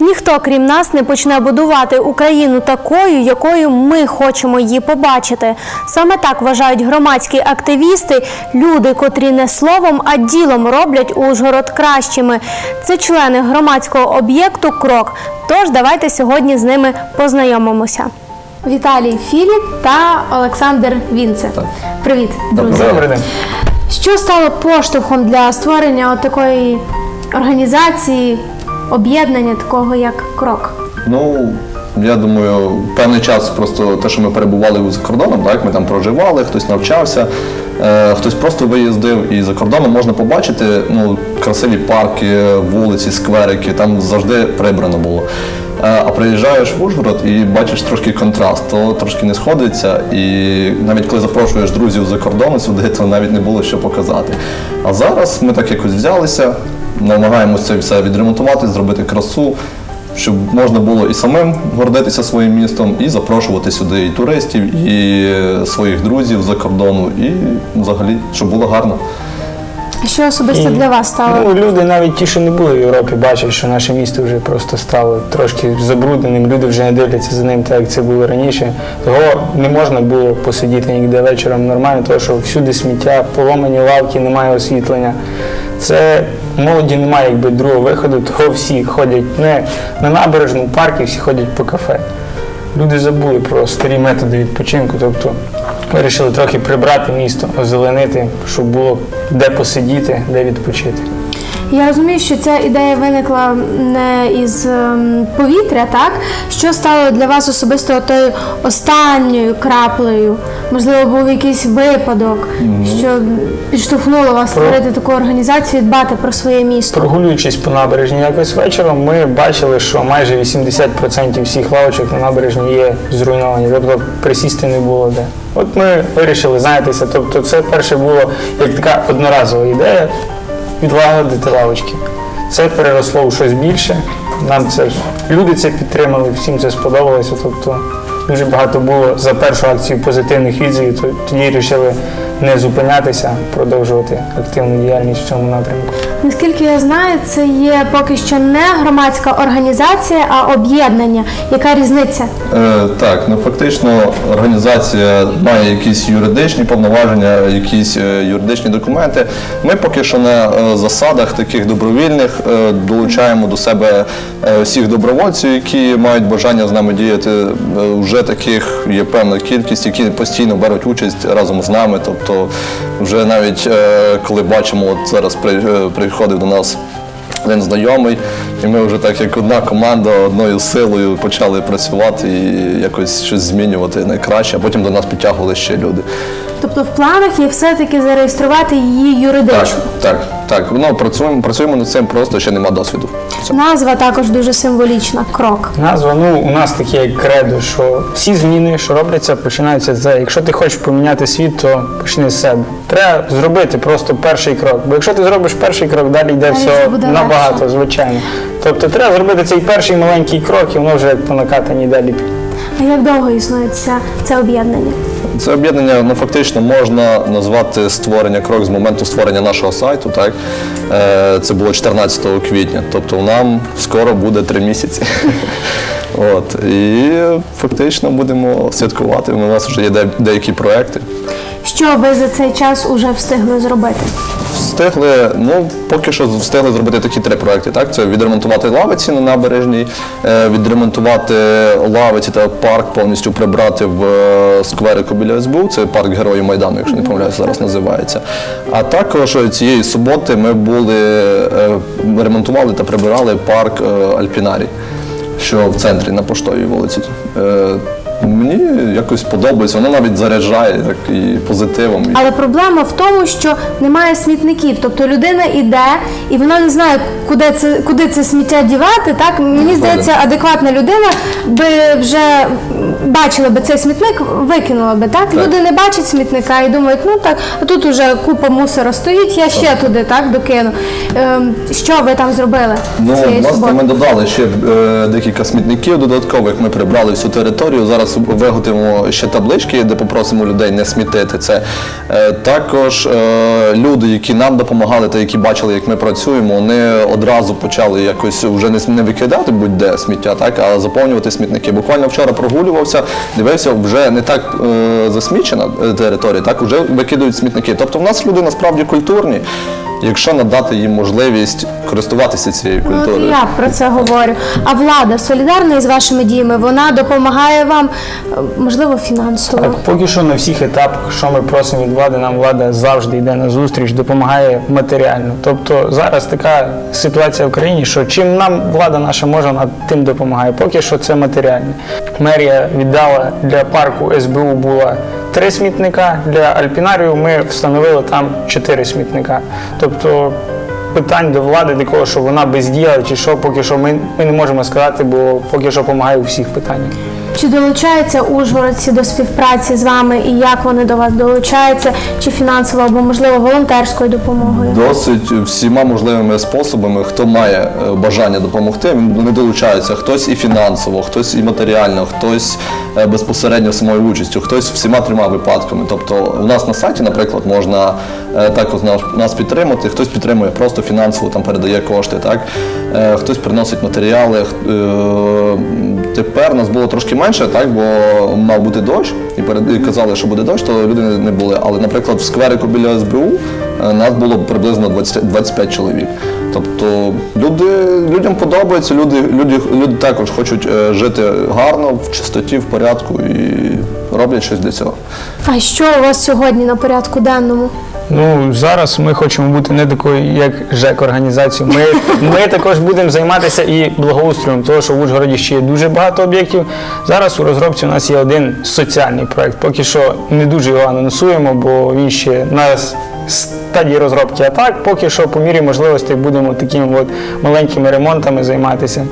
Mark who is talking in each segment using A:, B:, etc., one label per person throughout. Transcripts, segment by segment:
A: Ніхто, крім нас, не почне будувати Україну такою, якою ми хочемо її побачити. Саме так вважають громадські активісти, люди, котрі не словом, а ділом роблять Ужгород кращими. Це члени громадського об'єкту Крок. Тож давайте сьогодні з ними познайомимося. Віталій Філіп та Олександр Вінце. Привіт, друзі.
B: Добрий день.
A: Що стало поштовхом для створення такої організації, об'єднання такого як крок?
B: Ну, я думаю, певний час просто те, що ми перебували за кордоном, так, ми там проживали, хтось навчався, е, хтось просто виїздив. І за кордоном можна побачити ну, красиві парки, вулиці, скверики, там завжди прибрано було. Е, А приїжджаєш в Ужгород і бачиш трошки контраст, то трошки не сходиться. І навіть коли запрошуєш друзів за кордону сюди, то навіть не було що показати. А зараз ми так якось взялися, намагаємося це все відремонтувати, зробити красу щоб можна було і самим гордитися своїм містом, і запрошувати сюди і туристів, і своїх друзів за кордону, і взагалі, щоб було гарно.
A: Що особисто для вас стало?
C: Ну, люди навіть ті, що не були в Європі, бачать, що наше місто вже просто стало трошки забрудненим. Люди вже не дивляться за ним, так як це було раніше. Того не можна було посидіти ніде вечором нормально, тому що всюди сміття, поломані лавки, немає освітлення. Це молоді немає якби другого виходу, того всі ходять не на набережну, в парки, всі ходять по кафе. Люди забули про старі методи відпочинку, тобто вирішили трохи прибрати місто, озеленити, щоб було де посидіти, де відпочити.
A: Я розумію, що ця ідея виникла не із ем, повітря, так? Що стало для вас особисто тою останньою краплею? Можливо, був якийсь випадок, що підштовхнуло вас створити таку організацію і дбати про своє місто.
C: Прогулюючись по набережні якось вечором, ми бачили, що майже 80% всіх лавочок на набережні є зруйновані, тобто присісти не було де. От ми вирішили зайнятися. Тобто, це перше було як така одноразова ідея відлагодити лавочки. Це переросло у щось більше. Нам це люди це підтримали, всім це сподобалося. Тобто дуже багато було за першу акцію позитивних відзивів. Тоді вирішили не зупинятися, продовжувати активну діяльність в цьому напрямку.
A: Наскільки я знаю, це є поки що не громадська організація, а об'єднання. Яка різниця?
B: Е, так, ну фактично організація має якісь юридичні повноваження, якісь е, юридичні документи. Ми поки що на е, засадах таких добровільних е, долучаємо до себе всіх добровольців, які мають бажання з нами діяти. Вже таких є певна кількість, які постійно беруть участь разом з нами. Тобто, вже навіть е, коли бачимо, от зараз е, приходив до нас один знайомий, і ми вже так як одна команда одною силою почали працювати і якось щось змінювати найкраще, а потім до нас підтягували ще люди.
A: Тобто в планах є все-таки зареєструвати її юридично.
B: Так, так, так. Ну, працюємо, працюємо над цим, просто ще нема досвіду. Все.
A: Назва також дуже символічна крок.
C: Назва, ну у нас таке як кредо, що всі зміни, що робляться, починаються з це. Якщо ти хочеш поміняти світ, то почни з себе. Треба зробити просто перший крок. Бо якщо ти зробиш перший крок, далі йде
A: Далі
C: все набагато,
A: легше.
C: звичайно. Тобто треба зробити цей перший маленький крок, і воно вже як по накатанні далі.
A: А як довго існує ця, це об'єднання?
B: Це об'єднання ну, фактично можна назвати створення крок з моменту створення нашого сайту. Так? Е, Це було 14 квітня, тобто нам скоро буде три місяці. От. І фактично будемо святкувати. У нас вже є деякі проекти.
A: Що ви за цей час уже встигли зробити?
B: Встигли, ну поки що встигли зробити такі три проекти. Так, це відремонтувати лавиці на набережній, е, відремонтувати лавиці та парк повністю прибрати в е, скверику біля СБУ. Це парк Героїв Майдану, якщо не помиляюсь, зараз називається. А також цієї суботи ми були е, ремонтували та прибирали парк Альпінарій, що в центрі на поштовій вулиці. Мені якось подобається, воно навіть заряджає так і позитивом.
A: Але проблема в тому, що немає смітників. Тобто людина йде і вона не знає, куди це, куди це сміття дівати. Так мені здається, адекватна людина би вже бачила би цей смітник, викинула би. Так,
B: Так.
A: люди не бачать смітника і думають, ну так, а тут уже купа мусора стоїть, я ще туди так докину. Ем, що ви там зробили
B: Ну,
A: цієї
B: власне,
A: суботи?
B: ми додали ще е, декілька смітників додаткових. Ми прибрали всю територію. Зараз виготовимо ще таблички, де попросимо людей не смітити це. Е, Також е, люди, які нам допомагали та які бачили, як ми працюємо, вони одразу почали якось вже не викидати будь-де сміття, так, а заповнювати смітники. Буквально вчора прогулювався, дивився, вже не так е, засмічена е, територія, так вже викидують смітники. Тобто в нас люди насправді культурні, якщо надати їм можливість користуватися цією
A: Ну, От я про це говорю. А влада солідарна із вашими діями, вона допомагає вам, е, можливо, фінансово.
C: Так, поки що на всіх етапах, що ми просимо від влади, нам влада завжди йде на зустріч, допомагає матеріально. Тобто зараз така ситуація в країні, що чим нам влада наша може, вона тим допомагає. Поки що це матеріальне. Мерія віддала для парку СБУ була три смітника, для Альпінарію ми встановили там чотири смітника. Тобто питань до влади такого, що вона бездіяла чи що, поки що ми, ми не можемо сказати, бо поки що допомагає у всіх питаннях.
A: Чи долучаються ужгородці до співпраці з вами і як вони до вас долучаються, чи фінансово або можливо волонтерською допомогою?
B: Досить всіма можливими способами, хто має е, бажання допомогти, вони долучаються. Хтось і фінансово, хтось і матеріально, хтось е, безпосередньо самою участю, хтось всіма трьома випадками. Тобто, у нас на сайті, наприклад, можна е, також нас, підтримати. Хтось підтримує просто фінансово, там передає кошти, так хтось приносить матеріали. Тепер нас було трошки менше, так бо мав бути дощ, і перед казали, що буде дощ, то люди не, не були. Але, наприклад, в скверику біля СБУ е, нас було приблизно 20, 25 чоловік. Тобто люди, людям подобається, люди, люди, люди також хочуть е, жити гарно, в чистоті, в порядку і роблять щось для цього.
A: А що у вас сьогодні на порядку денному?
C: Ну зараз ми хочемо бути не такою, як ЖЕК організацією. Ми, ми також будемо займатися і благоустроєм, тому що в Ужгороді ще є дуже багато об'єктів. Зараз у розробці у нас є один соціальний проект. Поки що не дуже його анонсуємо, бо він ще на стадії розробки. А так, поки що по мірі можливостей будемо такими от маленькими ремонтами займатися.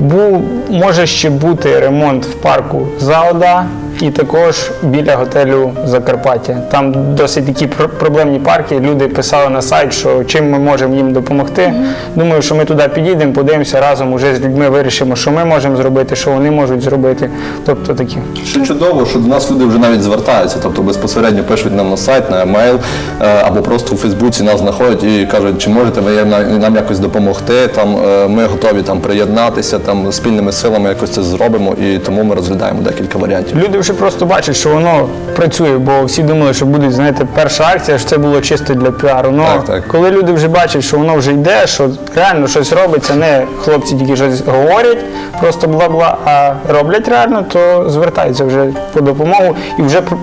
C: Бу, може ще бути ремонт в парку Заода і також біля готелю Закарпаття. Там досить такі пр- проблемні парки. Люди писали на сайт, що чим ми можемо їм допомогти. Думаю, що ми туди підійдемо, подивимося разом уже з людьми, вирішимо, що ми можемо зробити, що вони можуть зробити. Тобто такі.
B: Що чудово, що до нас люди вже навіть звертаються, тобто безпосередньо пишуть нам на сайт, на емейл е, або просто у Фейсбуці нас знаходять і кажуть, чи можете ви нам нам якось допомогти. Там е, ми готові там приєднатися, там спільними силами якось це зробимо, і тому ми розглядаємо декілька варіантів.
C: Люди вже просто бачать, що воно працює, бо всі думали, що буде, знаєте, перша акція, що це було чисто для піару. Ну,
B: Так, так.
C: коли люди вже бачать, що воно вже йде, що реально щось робиться, не хлопці тільки щось говорять, просто бла-бла, а роблять реально, то звертаються вже по допомогу і вже пр-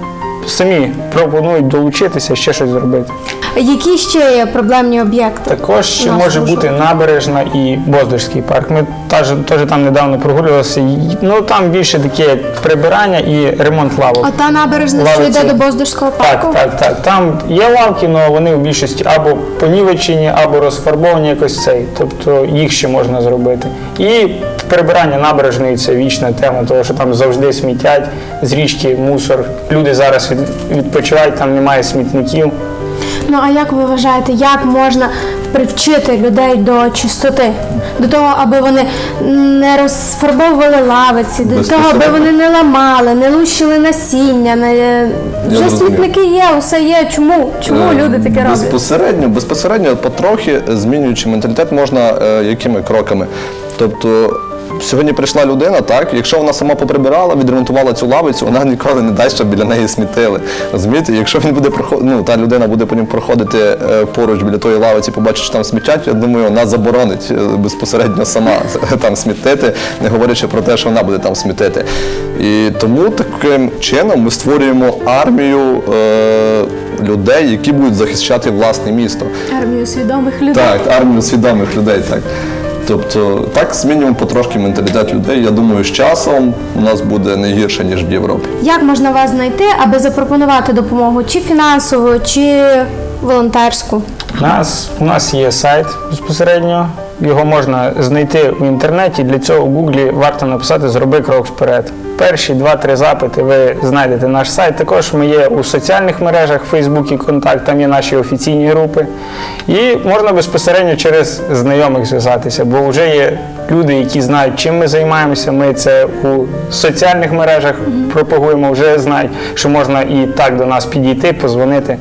C: самі пропонують долучитися, ще щось зробити.
A: Які ще є проблемні об'єкти?
C: Також ще може бути набережна і Боздорський парк. Ми теж, теж там недавно прогулювалися. Ну там більше таке прибирання і ремонт лавок.
A: А та набережна, що
C: Лавиці.
A: йде до Боздорського парку?
C: Так, так, так. Там є лавки, але вони в більшості або понівечені, або розфарбовані якось цей. Тобто їх ще можна зробити. І прибирання набережної це вічна тема, тому що там завжди смітять з річки, мусор. Люди зараз відпочивають, там немає смітників.
A: Ну а як ви вважаєте, як можна привчити людей до чистоти? До того, аби вони не розфарбовували лавиці, до того, аби вони не ламали, не лущили насіння, не вже
B: зрозумів.
A: смітники є, усе є. Чому? Чому
B: Е,
A: люди таке роблять?
B: Безпосередньо, безпосередньо потрохи змінюючи менталітет можна е, якими кроками. Тобто сьогодні прийшла людина, так, якщо вона сама поприбирала, відремонтувала цю лавицю, вона ніколи не дасть, щоб біля неї смітили. Розумієте, якщо він буде проходити, ну та людина буде потім проходити е, поруч біля тої лавиці, побачить, що там смітять, я думаю, вона заборонить е, безпосередньо сама там смітити, не говорячи про те, що вона буде там смітити. І тому таким чином ми створюємо армію е, людей, які будуть захищати власне місто.
A: Армію свідомих людей.
B: Так, армію свідомих людей, так. Тобто, так змінюємо потрошки менталітет людей. Я думаю, з часом у нас буде не гірше, ніж в Європі.
A: Як можна вас знайти, аби запропонувати допомогу чи фінансову, чи волонтерську?
C: У нас, у нас є сайт безпосередньо. Його можна знайти в інтернеті. Для цього у Гуглі варто написати Зроби крок вперед. Перші два-три запити ви знайдете наш сайт. Також ми є у соціальних мережах Facebook і Контакт, там є наші офіційні групи. І можна безпосередньо через знайомих зв'язатися, бо вже є люди, які знають, чим ми займаємося. Ми це у соціальних мережах пропагуємо, вже знають, що можна і так до нас підійти, позвонити.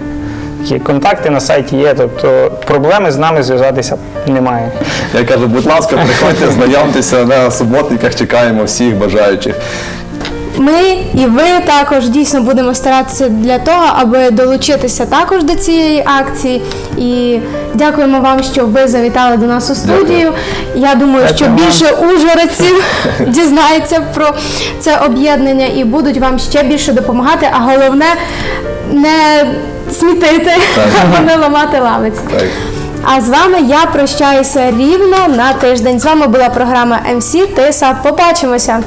C: Такі контакти на сайті є, тобто проблеми з нами зв'язатися немає.
B: Я кажу, будь ласка, приходьте, знайомтеся на суботниках, чекаємо всіх бажаючих.
A: Ми і ви також дійсно будемо старатися для того, аби долучитися також до цієї акції. І дякуємо вам, що ви завітали до нас у студію. Я думаю, що більше ужгородців дізнається про це об'єднання і будуть вам ще більше допомагати. А головне не смітити або не ламати лавиць.
B: Так.
A: А з вами я прощаюся рівно на тиждень. З вами була програма МС Тиса. Побачимося.